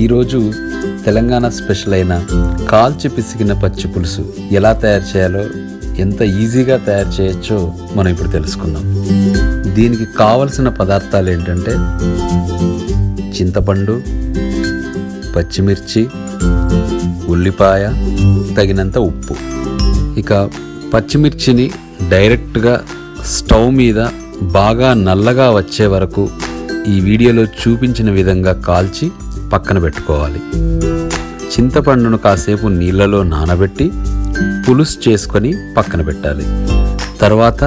ఈరోజు తెలంగాణ స్పెషల్ అయిన కాల్చి పిసికిన పచ్చి పులుసు ఎలా తయారు చేయాలో ఎంత ఈజీగా తయారు చేయొచ్చో మనం ఇప్పుడు తెలుసుకుందాం. దీనికి కావలసిన పదార్థాలు ఏంటంటే చింతపండు పచ్చిమిర్చి ఉల్లిపాయ తగినంత ఉప్పు. ఇక పచ్చిమిర్చిని డైరెక్ట్గా స్టవ్ మీద బాగా నల్లగా వచ్చే వరకు ఈ వీడియోలో చూపించిన విధంగా కాల్చి పక్కన పెట్టుకోవాలి. చింతపండును కాసేపు నీళ్ళలో నానబెట్టి పులుసు చేసుకొని పక్కన పెట్టాలి. తర్వాత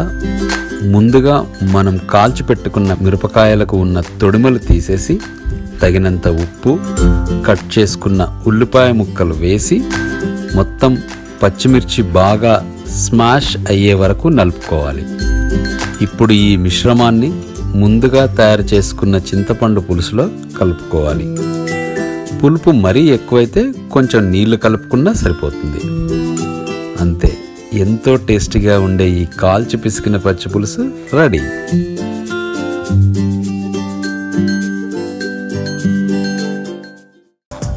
ముందుగా మనం కాల్చి పెట్టుకున్న మిరపకాయలకు ఉన్న తొడిమలు తీసేసి తగినంత ఉప్పు కట్ చేసుకున్న ఉల్లిపాయ ముక్కలు వేసి మొత్తం పచ్చిమిర్చి బాగా స్మాష్ అయ్యే వరకు నలుపుకోవాలి. ఇప్పుడు ఈ మిశ్రమాన్ని ముందుగా తయారు చేసుకున్న చింతపండు పులుసులో కలుపుకోవాలి. పులుపు మరీ ఎక్కువైతే కొంచెం నీళ్ళు కలుపుకున్నా సరిపోతుంది. అంతే ఎంతో టేస్టీగా ఉండే ఈ కాల్చి పిసికిన పచ్చి పులుసు రెడీ.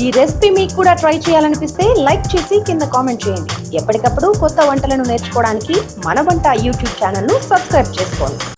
ఈ రెసిపీ మీకు కూడా ట్రై చేయాలనిపిస్తే లైక్ చేసి కింద కామెంట్ చేయండి. ఎప్పటికప్పుడు కొత్త వంటలను నేర్చుకోవడానికి మన వంట యూట్యూబ్ ఛానల్ను సబ్స్క్రైబ్ చేసుకోండి.